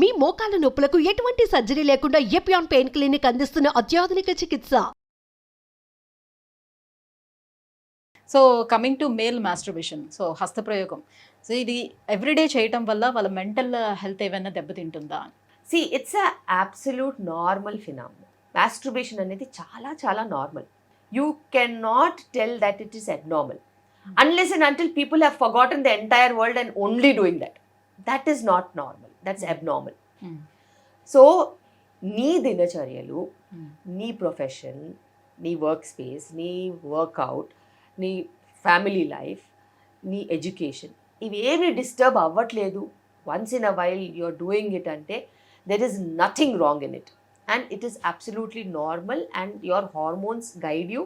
మీ మోకాల నొప్పులకు ఎటువంటి సర్జరీ లేకుండా ఎపియాన్ పెయిన్ క్లినిక్ అందిస్తున్న అత్యాధునిక చికిత్స? So coming to male masturbation so హస్తప్రయోగం. So ఇది ఎవ్రీడే చేయటం వల్ల వాళ్ళ మెంటల్ హెల్త్ ఏమైనా దెబ్బతింటుందా? See it's a absolute normal phenomena masturbation అనేది చాలా చాలా normal you can not tell that it is abnormal unless and until people have forgotten the entire world and only doing that that is not normal that's abnormal. So నీ దినచర్యలు Hmm. నీ profession నీ work space నీ workout నీ family life నీ education ఇవేవి disturb అవ్వట్లేదు. Once in a while you're doing it అంటే there is nothing wrong in it and it is absolutely normal and your hormones guide you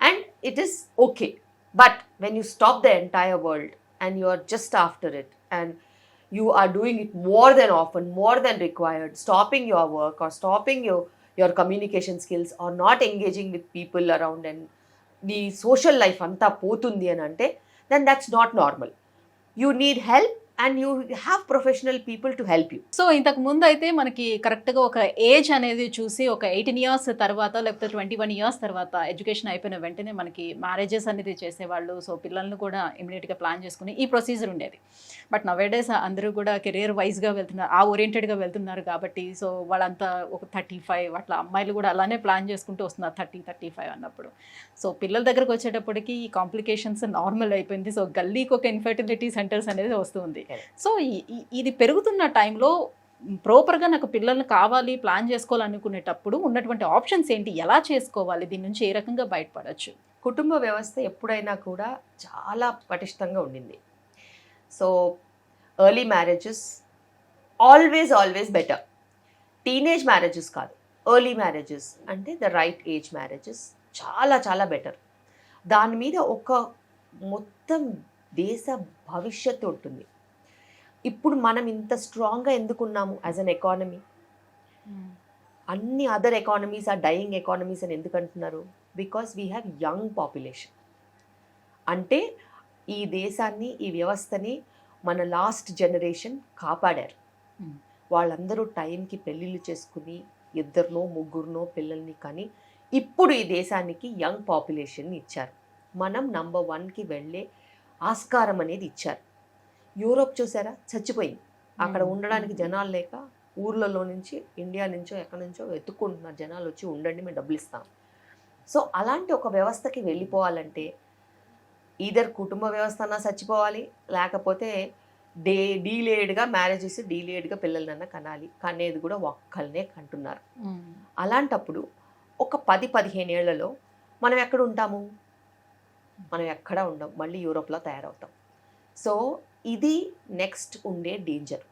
and it is okay but when you stop the entire world and you are just after it and you are doing it more than often more than required stopping your work or stopping your your communication skills or not engaging with people around and the social life అంతా పోతుంది అని అంటే then that's not normal you need help and you have professional people to help you so ఇంతకు ముందు అయితే మనకి కరెక్ట్గా ఒక ఏజ్ అనేది చూసి ఒక ఎయిటీన్ ఇయర్స్ తర్వాత లేకపోతే ట్వంటీ వన్ ఇయర్స్ తర్వాత ఎడ్యుకేషన్ అయిపోయిన వెంటనే మనకి మ్యారేజెస్ అనేది చేసేవాళ్ళు. సో పిల్లల్ని కూడా ఇమీడియట్గా ప్లాన్ చేసుకుని ఈ ప్రొసీజర్ ఉండేది. బట్ నవేడేస్ అందరూ కూడా కెరియర్ వైజ్గా వెళ్తున్నారు ఆ ఓరియంటెడ్గా వెళ్తున్నారు కాబట్టి సో వాళ్ళంతా ఒక థర్టీ ఫైవ్ అట్లా అమ్మాయిలు కూడా అలానే ప్లాన్ చేసుకుంటూ వస్తున్నారు థర్టీ థర్టీ ఫైవ్ అన్నప్పుడు. సో పిల్లల దగ్గరకు వచ్చేటప్పటికి ఈ కాంప్లికేషన్స్ నార్మల్ అయిపోయింది. సో గల్లీకి ఒక ఇన్ఫర్టిలిటీ సెంటర్స్ అనేది వస్తుంది సో ఇది పెరుగుతున్న టైంలో ప్రాపర్గా నాకు పిల్లల్ని కావాలి ప్లాన్ చేసుకోవాలనుకునేటప్పుడు ఉన్నటువంటి ఆప్షన్స్ ఏంటి ఎలా చేసుకోవాలి దీని నుంచి ఏ రకంగా బయటపడచ్చు? కుటుంబ వ్యవస్థ ఎప్పుడైనా కూడా చాలా పటిష్టంగా ఉండింది. So early marriages always always better teenage marriages కాదు ఎర్లీ మ్యారేజెస్ అంటే ద రైట్ ఏజ్ మ్యారేజెస్ చాలా చాలా బెటర్ దాని మీద ఒక మొత్తం దేశ భవిష్యత్తు ఉంటుంది. ఇప్పుడు మనం ఇంత స్ట్రాంగ్గా ఎందుకున్నాము యాజ్ అన్ ఎకానమీ అన్ని other economies are dying economies అని ఎందుకు అంటున్నారు? Because we have young population అంటే ఈ దేశాన్ని ఈ వ్యవస్థని మన లాస్ట్ జనరేషన్ కాపాడారు. Hmm. వాళ్ళందరూ టైంకి పెళ్ళిళ్ళు చేసుకుని ఇద్దరినో ముగ్గురునో పిల్లల్ని కానీ ఇప్పుడు ఈ దేశానికి యంగ్ పాపులేషన్ ఇచ్చారు. మనం నంబర్ వన్కి వెళ్ళే ఆస్కారం అనేది ఇచ్చారు. యూరోప్ చూసారా? చచ్చిపోయింది. అక్కడ. ఉండడానికి జనాలు లేక ఊర్లలో నుంచి ఇండియా నుంచో ఎక్కడి నుంచో వెతుక్కుంటున్నారు జనాలు వచ్చి ఉండండి మేము డబ్బులు ఇస్తాం. సో అలాంటి ఒక వ్యవస్థకి వెళ్ళిపోవాలంటే ఈధర్ కుటుంబ వ్యవస్థ అన్నా చచ్చిపోవాలి లేకపోతే డే డీలేడ్గా మ్యారేజెస్ డీలేడ్గా పిల్లలన్నా కనాలి కనేది కూడా ఒక్కళ్ళనే కంటున్నారు అలాంటప్పుడు ఒక పది పదిహేను ఏళ్ళలో మనం ఎక్కడ ఉంటాము? మనం ఎక్కడ ఉండం? మళ్ళీ యూరోప్లో తయారవుతాం. సో ఇది నెక్స్ట్ ఉండే డేంజర్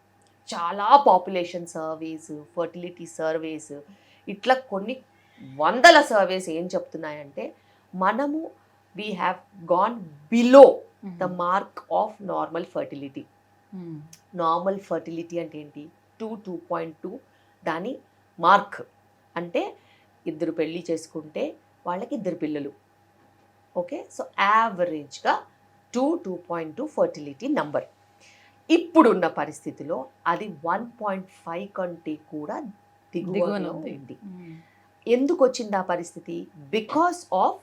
చాలా పాపులేషన్ సర్వేస్ ఫర్టిలిటీ సర్వేస్ ఇట్లా కొన్ని వందల సర్వేస్ ఏం చెప్తున్నాయంటే మనము we have gone below the mark of normal fertility normal fertility అంటే ఏంటి? టూ టూ పాయింట్ టూ దాని మార్క్ అంటే ఇద్దరు పెళ్ళి చేసుకుంటే వాళ్ళకి ఇద్దరు పిల్లలు. ఓకే సో యావరేజ్గా two two point two fertility number. ఇప్పుడున్న పరిస్థితిలో అది వన్ పాయింట్ ఫైవ్ కంటే కూడా ఉంది. ఉంది. ఎందుకు వచ్చింది ఆ పరిస్థితి? Because of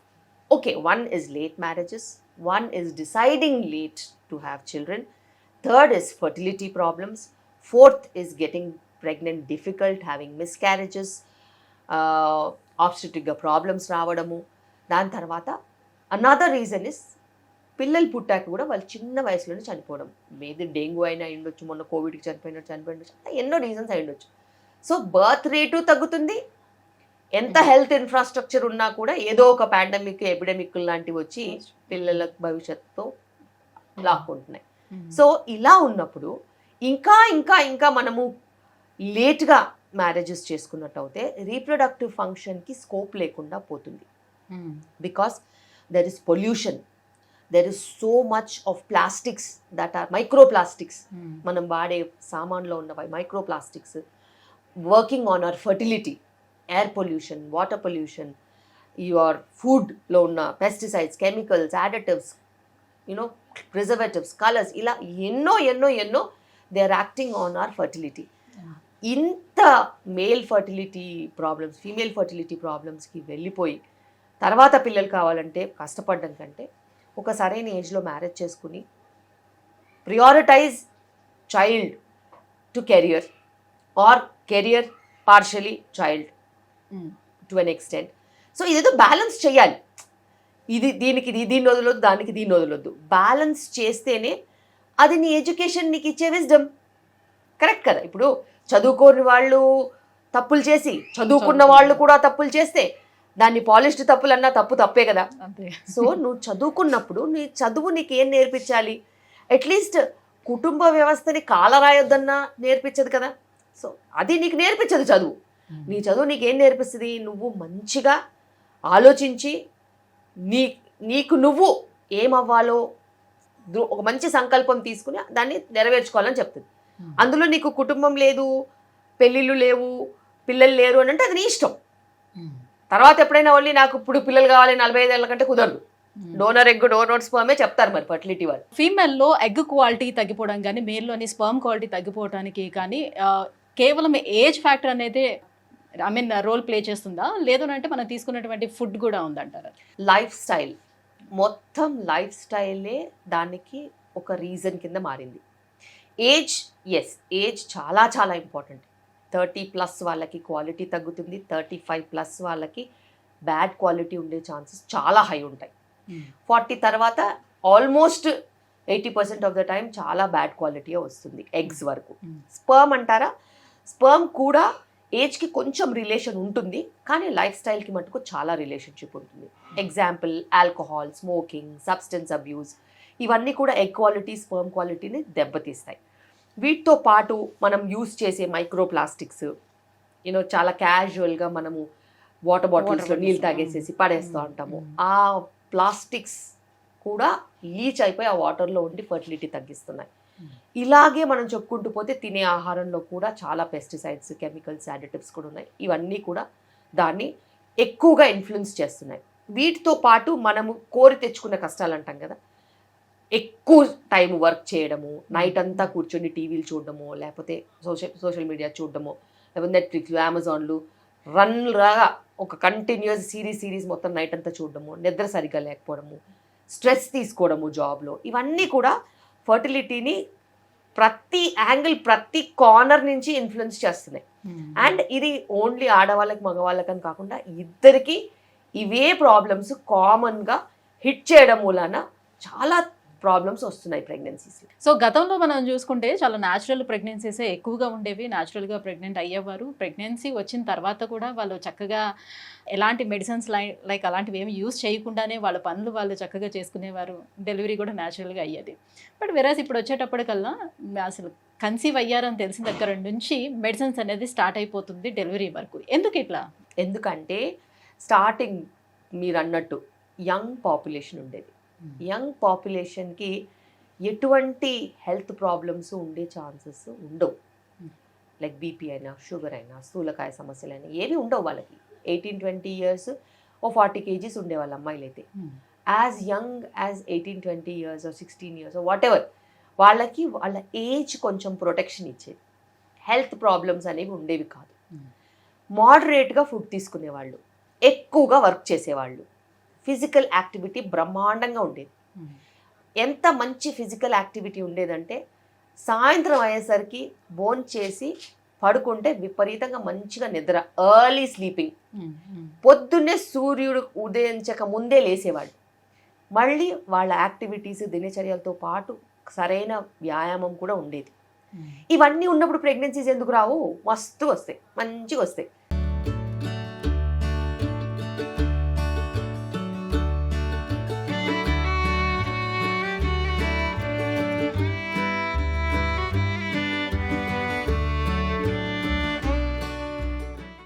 okay one is late marriages one is deciding late to have children third is fertility problems fourth is getting pregnant difficult having miscarriages ఆబ్స్టిక్గా problems రావడము. దాని తర్వాత అనదర్ రీజన్ ఇస్ పిల్లలు పుట్టాక కూడా వాళ్ళు చిన్న వయసులోనే చనిపోవడం. ఏది డెంగ్యూ అయినా అయి ఉండొచ్చు మొన్న కోవిడ్కి చనిపోయినట్టు చనిపోయి ఉండొచ్చు అట్లా ఎన్నో రీజన్స్ అయి ఉండొచ్చు సో బర్త్ రేటు తగ్గుతుంది. ఎంత హెల్త్ ఇన్ఫ్రాస్ట్రక్చర్ ఉన్నా కూడా ఏదో ఒక పాండమిక్ ఎపిడమిక్ లాంటివి వచ్చి పిల్లల భవిష్యత్తుతో లాక్కుంటున్నాయి సో ఇలా ఉన్నప్పుడు ఇంకా ఇంకా ఇంకా మనము లేట్గా మ్యారేజెస్ చేసుకున్నట్టు అయితే రీప్రొడక్టివ్ ఫంక్షన్కి స్కోప్ లేకుండా పోతుంది. Because there is pollution. There is so much of plastics that are micro plastics మనం వాడే సామాన్లో ఉన్న micro plastics working on our fertility air pollution water pollution your ఫుడ్లో ఉన్న pesticides chemicals additives you know preservatives colours ఇలా ఎన్నో ఎన్నో ఎన్నో they are acting on our fertility ఇంత male fertility problems female fertility ప్రాబ్లమ్స్కి వెళ్ళిపోయి తర్వాత పిల్లలు కావాలంటే కష్టపడడం కంటే ఒక సరైన ఏజ్లో మ్యారేజ్ చేసుకుని prioritise child to career or career partially child. To an extent so ఇదేదో బ్యాలెన్స్ చేయాలి. ఇది దీనికి ఇది దీన్ని వదలొద్దు దానికి దీన్ని వదలొద్దు. బ్యాలెన్స్ చేస్తేనే అది నీ ఎడ్యుకేషన్ నీకు ఇచ్చే విజ్డమ్ కరెక్ట్ కదా? ఇప్పుడు చదువుకోని వాళ్ళు తప్పులు చేసి చదువుకున్న వాళ్ళు కూడా తప్పులు చేస్తే దాన్ని పాలిష్డ్ తప్పులు అన్నా తప్పు తప్పే కదా. సో నువ్వు చదువుకున్నప్పుడు నీ చదువు నీకు ఏం నేర్పించాలి అట్లీస్ట్ కుటుంబ వ్యవస్థని కాలరాయొద్దన్నా నేర్పించదు కదా. సో అది నీకు నేర్పించదు చదువు. నీ చదువు నీకేం నేర్పిస్తుంది? నువ్వు మంచిగా ఆలోచించి నీ నీకు నువ్వు ఏమవ్వాలో ఒక మంచి సంకల్పం తీసుకుని దాన్ని నెరవేర్చుకోవాలని చెప్తుంది. Hmm. అందులో నీకు కుటుంబం లేదు పెళ్ళిళ్ళు లేవు పిల్లలు లేరు అని అంటే అది నీ ఇష్టం. తర్వాత ఎప్పుడైనా ఓన్లీ నాకు ఇప్పుడు పిల్లలు కావాలి నలభై ఐదేళ్ళ కంటే కుదరదు. ఉమ్. డోనర్ ఎగ్ డోనర్ స్పర్మే చెప్తారు మరి ఫర్టిలిటీ వాళ్ళు. ఫీమేల్లో ఎగ్ క్వాలిటీ తగ్గిపోవడం కానీ మేల్లోని స్పర్మ్ క్వాలిటీ తగ్గిపోవడానికి కానీ కేవలం ఏజ్ ఫ్యాక్టర్ అనేది ఐ మీన్ రోల్ ప్లే చేస్తుందా? లేదు అంటే మనం తీసుకున్నటువంటి ఫుడ్ కూడా ఉందంటారా? లైఫ్ స్టైల్ మొత్తం లైఫ్ స్టైలే దానికి ఒక రీజన్ కింద మారింది. ఏజ్ ఎస్ ఏజ్ చాలా చాలా ఇంపార్టెంట్ థర్టీ ప్లస్ వాళ్ళకి క్వాలిటీ తగ్గుతుంది థర్టీ ఫైవ్ ప్లస్ వాళ్ళకి బ్యాడ్ క్వాలిటీ ఉండే ఛాన్సెస్ చాలా హై ఉంటాయి. ఫార్టీ తర్వాత almost eighty percent of the time చాలా బ్యాడ్ క్వాలిటీ వస్తుంది ఎగ్స్ వరకు. Mm. స్పర్మ్ అంటారా? స్పర్మ్ కూడా ఏజ్కి కొంచెం రిలేషన్ ఉంటుంది కానీ లైఫ్ స్టైల్కి మటుకు చాలా రిలేషన్షిప్ ఉంటుంది. Example alcohol smoking substance abuse ఇవన్నీ కూడా ఎగ్ క్వాలిటీ స్పర్మ్ క్వాలిటీని దెబ్బతీస్తాయి. వీటితో పాటు మనం యూస్ చేసే మైక్రో ప్లాస్టిక్స్ యూనో చాలా క్యాజువల్గా మనము వాటర్ బాటిల్స్లో నీళ్ళు తాగేసేసి పడేస్తూ Mm. ఉంటాము Mm. ఆ ప్లాస్టిక్స్ కూడా లీచ్ అయిపోయి ఆ వాటర్లో ఉండి ఫర్టిలిటీ తగ్గిస్తున్నాయి Mm. ఇలాగే మనం చెప్పుకుంటూ పోతే తినే ఆహారంలో కూడా చాలా పెస్టిసైడ్స్ కెమికల్స్ యాడిటివ్స్ కూడా ఉన్నాయి ఇవన్నీ కూడా దాన్ని ఎక్కువగా ఇన్ఫ్లుయెన్స్ చేస్తున్నాయి వీటితో పాటు మనము కోరి తెచ్చుకున్న కష్టాలు అంటాం కదా ఎక్కువ టైం వర్క్ చేయడము నైట్ అంతా కూర్చొని టీవీలు చూడడము లేకపోతే సోషల్ సోషల్ మీడియా చూడడము లేకపోతే నెట్ఫ్లిక్స్ అమెజాన్లు రన్ లాగా ఒక కంటిన్యూస్ సిరీస్ సిరీస్ మొత్తం నైట్ అంతా చూడడము నిద్ర సరిగ్గా లేకపోవడము స్ట్రెస్ తీసుకోవడము జాబ్లో ఇవన్నీ కూడా ఫర్టిలిటీని ప్రతి యాంగిల్ ప్రతి కార్నర్ నుంచి ఇన్ఫ్లుయెన్స్ చేస్తున్నాయి. అండ్ ఇది ఓన్లీ ఆడవాళ్ళకి మగవాళ్ళకని కాకుండా ఇద్దరికి ఇవే ప్రాబ్లమ్స్ కామన్గా హిట్ చేయడం మూలాన చాలా ప్రాబ్లమ్స్ వస్తున్నాయి ప్రెగ్నెన్సీస్ సో గతంలో మనం చూసుకుంటే చాలా న్యాచురల్ ప్రెగ్నెన్సీసే ఎక్కువగా ఉండేవి. న్యాచురల్గా ప్రెగ్నెంట్ అయ్యేవారు. ప్రెగ్నెన్సీ వచ్చిన తర్వాత కూడా వాళ్ళు చక్కగా ఎలాంటి మెడిసిన్స్ లైక్ అలాంటివి ఏమి యూస్ చేయకుండానే వాళ్ళ పనులు వాళ్ళు చక్కగా చేసుకునేవారు. డెలివరీ కూడా న్యాచురల్గా అయ్యేది. బట్ వెరాజ్ ఇప్పుడు వచ్చేటప్పటికల్లా అసలు కన్సీవ్ అయ్యారని తెలిసిన దగ్గర నుంచి మెడిసిన్స్ అనేది స్టార్ట్ అయిపోతుంది డెలివరీ వరకు. ఎందుకు ఇట్లా? ఎందుకంటే స్టార్టింగ్ మీరు అన్నట్టు యంగ్ పాపులేషన్ ఉండేది. యంగ్ పాపులేషన్కి ఎటువంటి హెల్త్ ప్రాబ్లమ్స్ ఉండే ఛాన్సెస్ ఉండవు. Hmm. లైక్ బీపీ అయినా షుగర్ అయినా స్థూలకాయ సమస్యలైనా ఏవి ఉండవు వాళ్ళకి. ఎయిటీన్ ట్వంటీ ఇయర్స్ ఓ ఫార్టీ కేజీస్ ఉండే వాళ్ళ అమ్మాయిలు అయితే as young as eighteen twenty years sixteen years whatever వాళ్ళకి వాళ్ళ ఏజ్ కొంచెం ప్రొటెక్షన్ ఇచ్చేది. హెల్త్ ప్రాబ్లమ్స్ అనేవి ఉండేవి కాదు. Hmm. మోడరేట్గా ఫుడ్ తీసుకునేవాళ్ళు. ఎక్కువగా వర్క్ చేసేవాళ్ళు. ఫిజికల్ యాక్టివిటీ బ్రహ్మాండంగా ఉండేది. ఎంత మంచి ఫిజికల్ యాక్టివిటీ ఉండేదంటే సాయంత్రం అయ్యేసరికి బోన్ చేసి పడుకుంటే విపరీతంగా మంచిగా నిద్ర ఎర్లీ స్లీపింగ్ పొద్దున్నే సూర్యుడు ఉదయించక ముందే లేసేవాళ్ళు మళ్ళీ వాళ్ళ యాక్టివిటీస్ దినచర్యలతో పాటు సరైన వ్యాయామం కూడా ఉండేది. ఇవన్నీ ఉన్నప్పుడు ప్రెగ్నెన్సీస్ ఎందుకు రావు? మస్తు వస్తాయి. మంచిగా వస్తాయి.